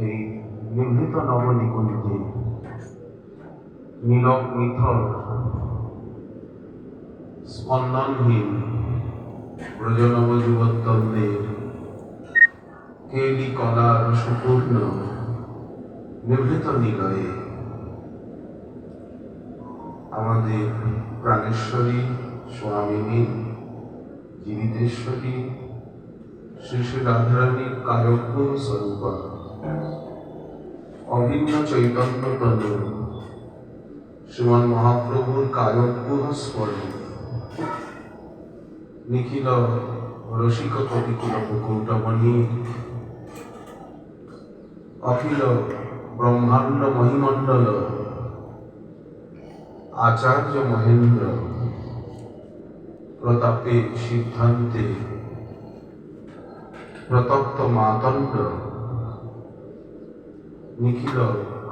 এই নিভৃত নবনিকুঞ্জে নীলক নিথর স্পন্দনহীন ব্রজনব যুবদ্বন্দ্বের কেলি কলার সুপূর্ণ নিভৃত নিলয়ে আমাদের প্রাণেশ্বরী স্বামিনী জীবিতেশ্বরী শ্রী শ্রী রাধারানীর কারক্য স্বরূপা। অভিন্ন চৈতন্য তনু শ্রীমান মহাপ্রভুর কায়জ্ঞ স্মরণ। নিখিল রসিক কবিকুল মুকুটমণি অখিল ব্রহ্মাণ্ড মহিমণ্ডল। আচার্য মহেন্দ্র। প্রতাপে সিদ্ধান্তে প্রতপ্ত মাতণ্ড নিখিল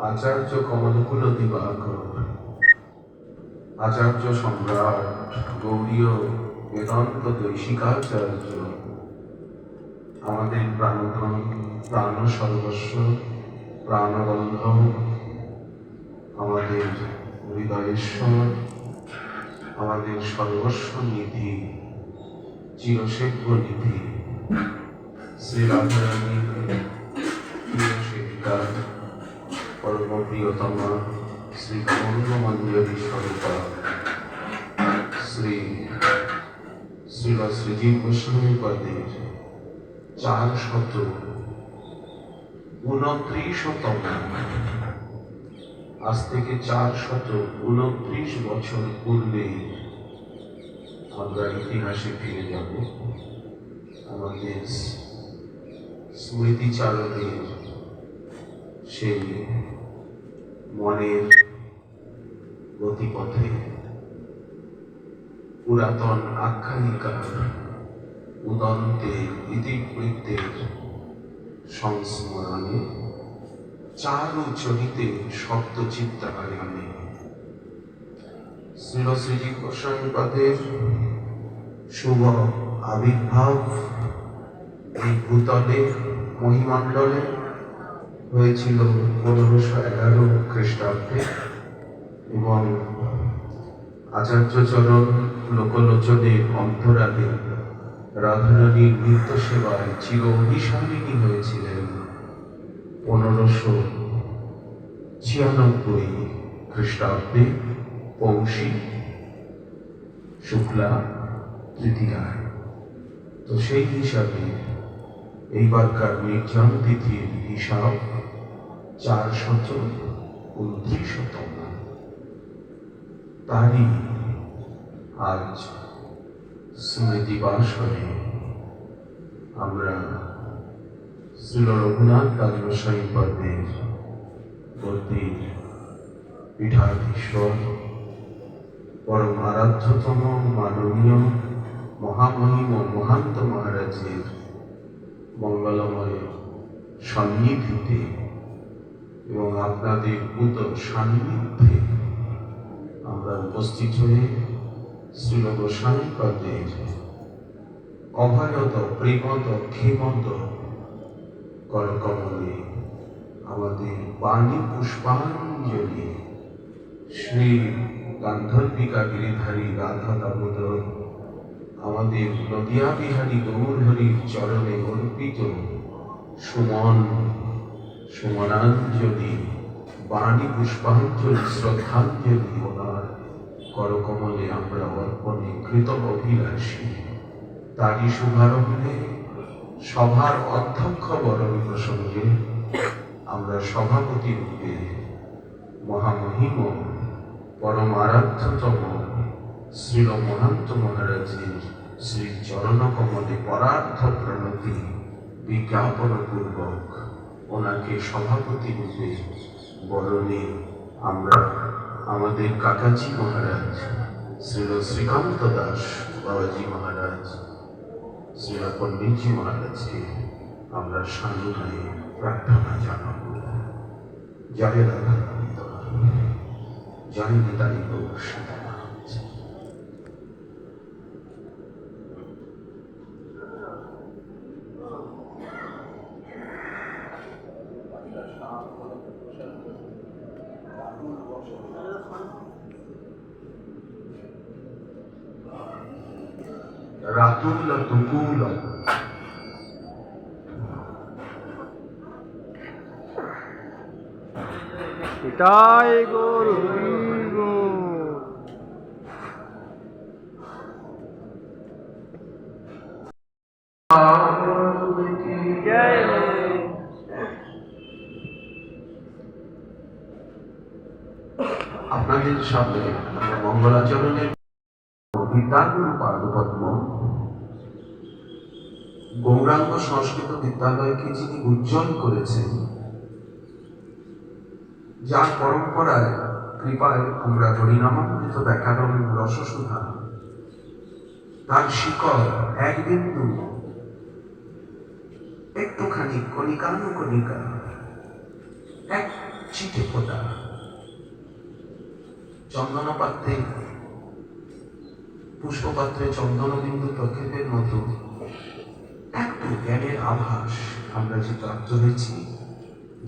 আচার্য কমলকুল দিবাকর। আচার্য সম্রাট গৌরীয় বেদান্ত দৈশিকাচার্য। আমাদের প্রাণধন প্রাণ সর্বস্ব প্রাণবন্ধ আমাদের হৃদয়েশ্বর, আমাদের সর্বস্ব নিধি, চিরসেব্য নিধি। শ্রী সেবিকা শ্রী কমল মঞ্জরী স্বরূপা শ্রী শ্রীল শ্রীজীব গোস্বামী পদের চার শত উনত্রিশতম আজ থেকে চার শত উনত্রিশ বছর পূর্বে আমরা ইতিহাসে ফিরে যাব আমাদের স্মৃতিচারণের সেই মনের গতিপথে পুরাতন আখ্যায়িকার উদন্তে ইতিবৃত্তের সংস্মরণে চারু চরিতে শব্দ চিত্রায়নে শ্রীল শ্রীজি গোস্বামীপাদের শুভ আবির্ভাব এই ভূতলে মহিমণ্ডলে হয়েছিল পনেরোশো এগারো খ্রিস্টাব্দে এবং আচার্যচরণ লোকলোচনের অন্তরালে রাধারানীর নৃত্য সেবায় চির অভিসারিণী হয়েছিলেন পনেরোশো ছিয়ানব্বই খ্রিস্টাব্দে পৌষী শুক্লা তৃতীয়ায় তো সেই হিসাবে এইবারকার নির্জন তিথির হিসাব চার শত উনত্রিশতম তারই আজ স্মৃতি বাসনে আমরা শ্রীল রঘুনাথ দাসবাসাই পর্বের গদ্যের পীঠাধীশ্বর, পরম আরাধ্যতম মাননীয় মহামহিম মহান্ত মহারাজের মঙ্গলময় সন্নিধিতে এবং আপনাদের পুত সান্নিধ্যে আমরা উপস্থিত হয়ে শ্রীল গোস্বামী পদের অভয়ত প্রেমত ক্ষেমত করকমলে আমাদের বাণী পুষ্পাঞ্জলি। শ্রী গান্ধর্বিকা গিরিধারী রাধা দামোদর আমাদের নদিয়া বিহারী গৌরহরির চরণে অর্পিত সুমন, সুমনাঞ্জলি, বাণী পুষ্পাঞ্জলি, শ্রদ্ধাঞ্জলি ওনার করকমলে আমরা অর্পণে কৃত অভিলাষী তারই শুভারম্ভে সভার অধ্যক্ষ বরণ প্রসঙ্গে আমরা সভাপতি রূপে মহামহিম পরম শ্রীল মহান্ত মহারাজের শ্রী চরণ কমলে পরার্থ প্রণতি বিজ্ঞাপন পূর্বক ওনাকে সভাপতি রূপে বরণে আমরা আমাদের কাকাজি মহারাজ, শ্রীল শ্রীকান্ত দাস বাবাজি মহারাজ, শ্রীল পণ্ডিতজি মহারাজকে আমরা সানুনয়ে প্রার্থনা জানাব। জয় রাধা জয় নিতাই গৌর সীতানাথ রাতুল দুকুল এটাই গরু গো আপনাদের সামনে আমরা মঙ্গলাচরণের বিদ্যাগুরু পাদপদ্ম গৌরাঙ্গ সংস্কৃত বিদ্যালয়কে যিনি উজ্জ্বল করেছেন, যার পরম্পরায়, কৃপায় আমরা হরিনামামৃত ব্যাকরণ রসসুধা। তার শিকড় এক বিন্দু একটুখানি কণিকানুকণিকা, এক চিঠে ফোটা। চন্দন পাত্রে পুষ্পপাত্রে চন্দন বিন্দু প্রক্ষেপের মতো জ্ঞানের আভাস আমরা যে প্রাপ্ত হয়েছি,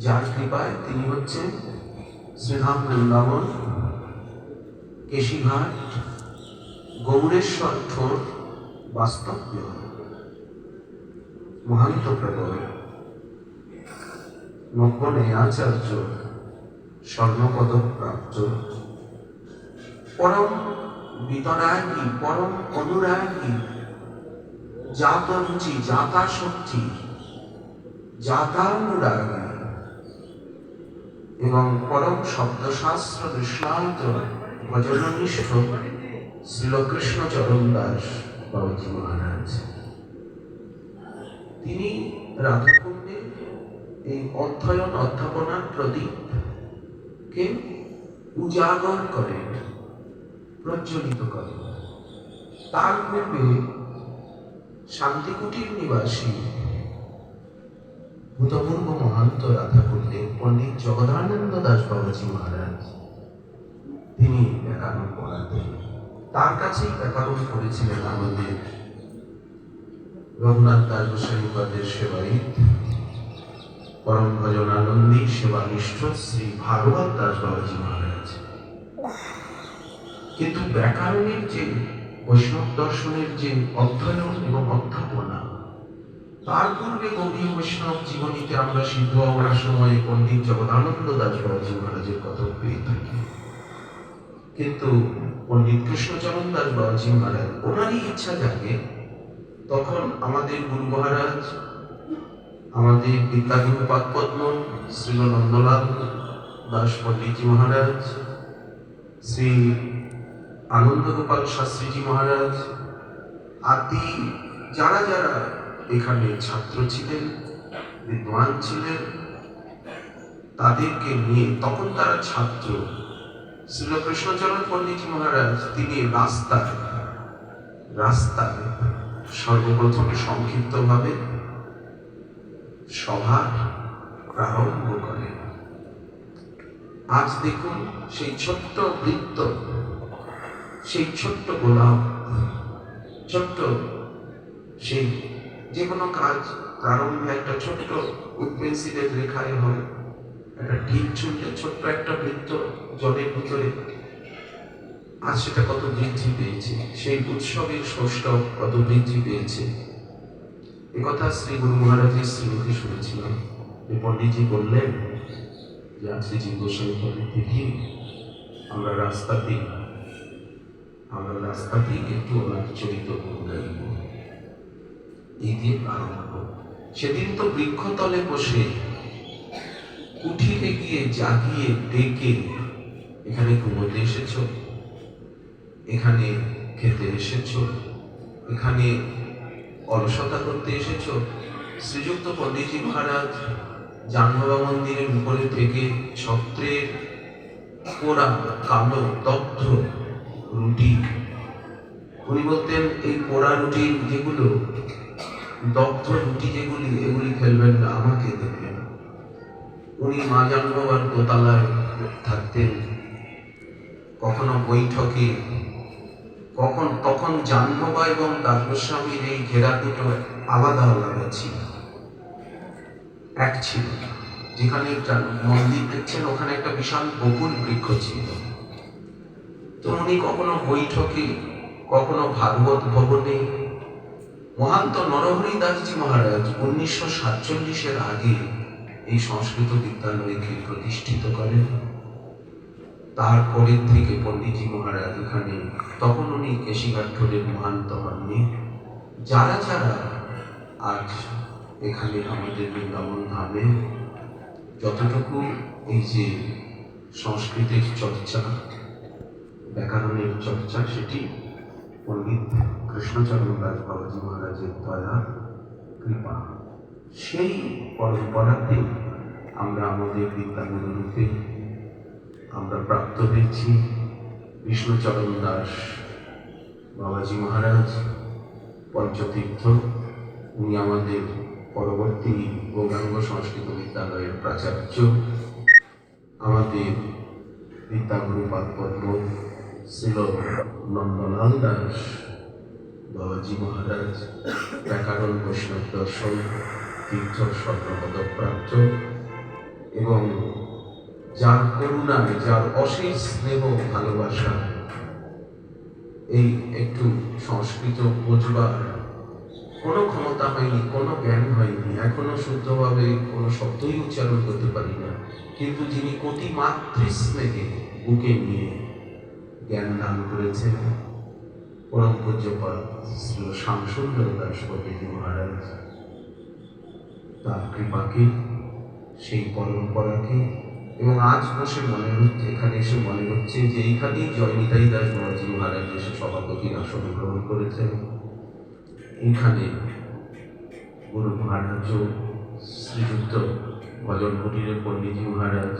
যার কৃপায় তিনি হচ্ছেন শ্রীধাম বৃন্দাবন, কেশিঘাট, গৌরেশ্বর ঠোঁট বাস্তব্য। মহান্ত প্রবল, নব্বনে আচার্য, স্বর্ণপদক প্রাপ্ত। পরম বিতরাগী, পরম অনুরাগী জাতরুচি জাতা শক্তি জাতানুরাগী এবং পরম শব্দশাস্ত্র দৃষ্টান্ত ভজননিষ্ঠ শ্রীলকৃষ্ণ চরণ দাস বাবাজি মহারাজ। তিনি রাধাকুণ্ডে এই অধ্যয়ন অধ্যাপনার প্রদীপকে উজাগর করেন, প্রজ্বলিত করেন। তার পূর্বে শান্তিকুটির নিবাসী। ভূতপূর্ব মহান্ত রাধা রাধাকুণ্ডে পণ্ডিত জগদানন্দ দাস বাবাজি মহারাজ। তিনি ব্যাকরণ পড়াতেন তার কাছেই ব্যাকরণ করেছিলেন আমাদের। রঘুনাথ দাস গোস্বামীপদের সেবায়িত। পরম ভজনানন্দী সেবানিষ্ঠ শ্রী ভাগবত দাস বাবাজি মহারাজ। কিন্তু ব্যাকরণের যে বৈষ্ণব দর্শনের যে অধ্যয়ন এবং অধ্যাপনা, তার পূর্বে গৌরী বৈষ্ণব জীবনীতে আমরা সিদ্ধ হওয়ার সময় পণ্ডিত জগদানন্দ দাস বাবাজি মহারাজের কথা পেয়ে থাকি। কিন্তু পণ্ডিত কৃষ্ণচরণ দাস বাবাজি মহারাজ ওনারই ইচ্ছা জাগে, তখন আমাদের গুরু মহারাজ, আমাদের বিদ্যাগুরু পদ্ম শ্রী নন্দলাল দাস পণ্ডিতজি মহারাজ, শ্রী আনন্দ গোপাল শাস্ত্রীজি মহারাজ, আদি যারা যারা এখানে ছাত্র ছিলেন, বিদ্বান ছিলেন, তাদেরকে নিয়ে তখন তারা ছাত্র। শ্রীকৃষ্ণচরণ পণ্ডিতজি মহারাজ, তিনি রাস্তায় রাস্তায় সর্বপ্রথম সংক্ষিপ্তভাবে সভা প্রারম্ভ করেন। আজ দেখুন সেই ছোট্ট বৃত্ত সেই ছোট্ট গোলাপ, ছোট্ট সেই যে কোনো কাজ প্রারম্ভে একটা ছোট্ট উৎপেন্সিলের লেখায় হয়। একটা টিপ ছুটলে ছোট্ট একটা বৃত্ত জলের ভিতরে। আজ সেটা কত বৃদ্ধি পেয়েছে। সেই উৎসবের ষষ্ঠ কত বৃদ্ধি পেয়েছে। একথা শ্রী গুরু মহারাজের শ্রীমুখে শুনেছিলাম যে পণ্ডিতজি বললেন যে আজকে যে গোস্বামী আমরা রাস্তাতে আমরা রাস্তাতে একটু ওনার চরিত্র গুণ গাইব এই দিয়ে প্রারম্ভ সেদিন তো বৃক্ষতলে বসে কুঠিরে গিয়ে জাগিয়ে ডেকে এখানে ঘুমোতে এসেছ? এখানে খেতে এসেছ? এখানে অলসতা করতে এসেছ? শ্রীযুক্ত পণ্ডিতজি মহারাজ জাহ্নবা মন্দিরের উপরে থেকে ছত্রের পোড়া কালো দগ্ধ রুটি। উনি বলতেন, এই পোড়া রুটি যেগুলো, দগ্ধ রুটি যেগুলি, এগুলি খেলবেন না, আমাকে দেবেন। উনি মা জাহ্নবার দোতলায় থাকতেন। কখনো বৈঠকে, কখন, তখন জাহ্নবা এবং দাসস্বামীর এই ঘেরা দুটো আলাদা আলাদা ছিল। এক ছিল, যেখানে মন্দির দেখছেন, ওখানে একটা বিশাল বকুল বৃক্ষ ছিল। তো উনি কখনো বৈঠকে, কখনো ভাগবত ভবনে। মহান্ত নরহরি দাসজি মহারাজ উনিশশো সাতচল্লিশের আগে এই সংস্কৃত বিদ্যালয়কে প্রতিষ্ঠিত করেন। তারপরের থেকে পণ্ডিতজি মহারাজ এখানে তখন উনি কেশিঘাট্টরের মহান্ত হননি। যারা যারা আজ এখানে আমাদের বৃন্দাবন ধামে, যতটুকু এই যে সংস্কৃতের চর্চা ব্যাকরণের চর্চা সেটি পণ্ডিত কৃষ্ণচন্দ্র দাস বাবাজি মহারাজের দয়া, কৃপা। সেই পরম্পরাতে আমরা আমাদের বিদ্যাগুরু আমরা প্রাপ্ত হয়েছি বিষ্ণুচরণ দাস বাবাজি মহারাজ, পঞ্চতীর্থ। উনি আমাদের পরবর্তী গৌরাঙ্গ সংস্কৃত বিদ্যালয়ের প্রাচার্য। আমাদের বিদ্যাগুরু পাদপদ্ম ছিল নন্দলাল দাস বাবাজি মহারাজ, ব্যাকরণ বৈষ্ণব দর্শন, তীর্থ স্বর্ণপদক প্রাপ্ত এবং যার করুণায় যার অশেষ স্নেহ ভালোবাসা এই একটু সংস্কৃত বোঝবার কোনো ক্ষমতা হয়নি, কোনো জ্ঞান হয়নি, এখনও শুদ্ধভাবে কোনো শব্দই উচ্চারণ করতে পারি না। কিন্তু যিনি কোটি মাতৃস্নেহে বুকে নিয়ে জ্ঞান দান করেছেন। পরম পূজ্যপাত শ্রী শ্যামসুন্দর দাস পণ্ডিত মহারাজ। তার কৃপাকে, সেই পরম্পরাকে এবং আজ বসে মনে হচ্ছে, এখানে এসে মনে হচ্ছে যে এইখানেই জয়নিতাই দাস বাবাজি মহারাজ এসে সভাপতির আসন গ্রহণ করেছেন। এখানে গুরু মহারাজ শ্রীযুক্ত ভজন কুটিরের পণ্ডিতজি মহারাজ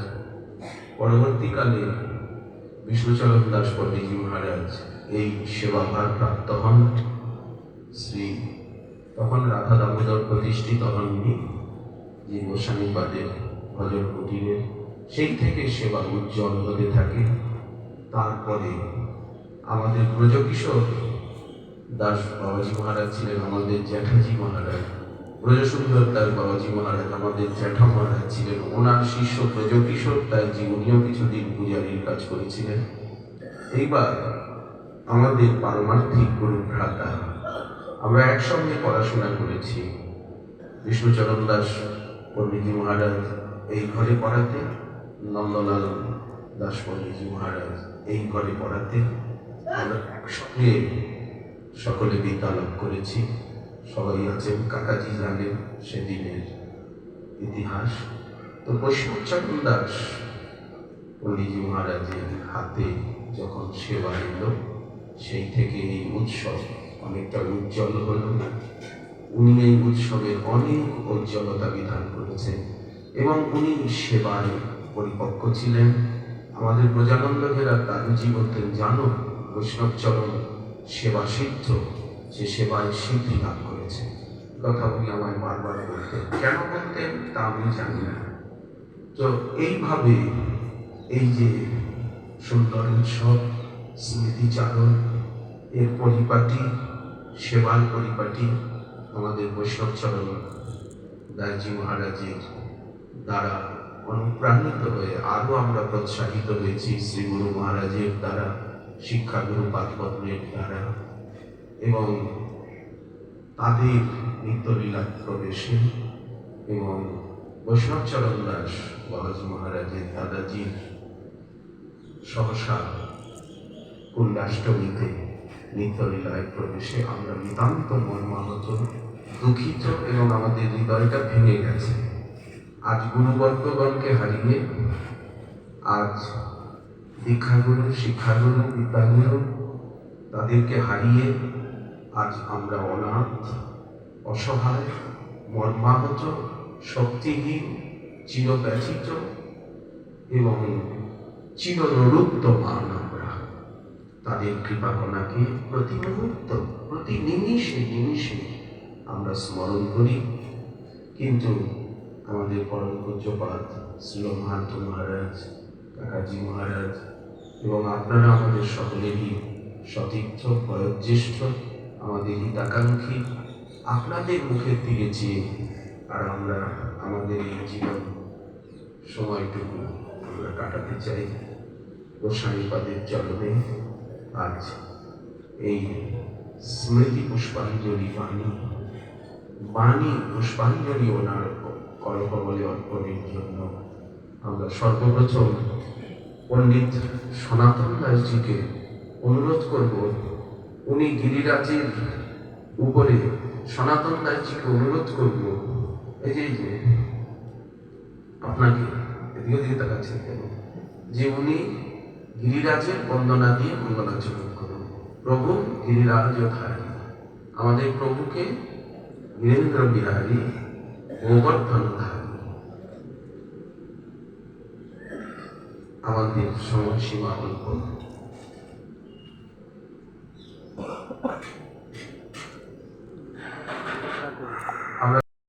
পরবর্তীকালে বিষ্ণুচরণ দাস পণ্ডিতজি মহারাজ, এই সেবাভার প্রাপ্ত হন? শ্রী, তখন রাধা দামোদর প্রতিষ্ঠিত হননি। যে গোস্বামীবাদের ভজন কুটিরের, সেই থেকে সেবা উজ্জ্বল হতে থাকে। তারপরে আমাদের ব্রজকিশোর দাস বাবাজি মহারাজ ছিলেন আমাদের জ্যাঠাজি মহারাজ। ব্রজসুন্দর দাস বাবাজি মহারাজ আমাদের জ্যাঠা মহারাজ ছিলেন। ওনার শিষ্য ব্রজকিশোর দাসজি উনিও কিছুদিন পূজারীর কাজ করেছিলেন। এইবার আমাদের পারমার্থিক গুরু ভ্রাতা আমরা একসঙ্গে পড়াশোনা করেছি। বিষ্ণুচরণ দাস, পণ্ডিতজি মহারাজ, এই ঘরে পড়াতে নন্দলাল দাস, পণ্ডিতজি মহারাজ, এই ঘরে পড়াতে আমরা একসঙ্গে সকলে বিদ্যা করেছি। সবাই আছেন কাকাজি জানেন সেদিনের ইতিহাস। তো বৈষ্ণবচরণ দাস, পণ্ডিতজি মহারাজের হাতে যখন সেবা এলো সেই থেকে এই উৎসব অনেকটা উজ্জ্বল হলো। উনি এই উৎসবের অনেক উজ্জ্বলতা বিধান করেছেন এবং উনি সেবায় পরিপক্ক ছিলেন। আমাদের প্রজানন্দ ঘেরা দাদুজি বলতেন, জানো বৈষ্ণবচরণ সেবা সিদ্ধ সে সেবায় সিদ্ধি লাভ কথা উনি আমায় বারবার বলতেন কেন বলতেন তা আমি জানি না। তো এইভাবে এই যে সুন্দর উৎসব, স্মৃতিচারণ, এর পরিপাটি, সেবার পরিপাটি আমাদের বৈষ্ণবচরণ দাসজি মহারাজের দ্বারা অনুপ্রাণিত হয়ে আরও আমরা প্রোৎসাহিত হয়েছি শ্রী গুরু মহারাজের দ্বারা, শিক্ষাগুরু পাঠপত্রের দ্বারা। এবং তাদের নিত্যলীলা প্রবেশে এবং বৈষ্ণবচরণ দাস বাবাজি মহারাজের দাদাজির সহসা কুণ্ডাষ্টমীতে নিত্যলীলায় প্রবেশে আমরা নিতান্ত মর্মাহত, দুঃখিত এবং আমাদের হৃদয়টা ভেঙে গেছে। আজ গুরুবর্গগণকে হারিয়ে আজ দীক্ষাগুরু শিক্ষাগুরু বিদ্যাগুরু তাদেরকে হারিয়ে আজ আমরা অনাথ অসহায় মর্মাহত শক্তিহীন, চিরব্যথিত এবং চিররুদ্ধমান আমরা তাদের কৃপাকণাকে প্রতি মুহূর্ত, প্রতি নিমিষে নিমিষে আমরা স্মরণ করি। কিন্তু আমাদের পরম পূজ্যপাত শ্রী মহান্ত মহারাজ, কাকাজি মহারাজ এবং আপনারা আমাদের সকলেরই সতীর্থ, বয়োজ্যেষ্ঠ, আমাদের হিতাকাঙ্ক্ষী আপনাদের মুখের দিকে চেয়ে আর আমরা আমাদের এই জীবন সময়টুকু আমরা কাটাতে চাই গোস্বামীপাদের চরণে আজ এই স্মৃতি পুষ্পাঞ্জলি বাণী বাণী পুষ্পাঞ্জলি ওনার করকমলে অর্পণের জন্য আমরা সর্বপ্রথম পণ্ডিত সনাতন দাসজিকে অনুরোধ করব, উনি গিরিরাজের উপরে সনাতন দাসজিকে অনুরোধ করব এই যে যে আপনাকে এদিকে দিকে তাকাচ্ছেন কেন? যে উনি গিরিরাজের বন্দনা দিয়ে মঙ্গলাচরণ করুন। প্রভু গিরিরাজ ধারী। আমাদের প্রভুকে বীরেন্দ্র বিহারী গোবর্ধন ধারী। আমাদের সময়সীমা অল্প।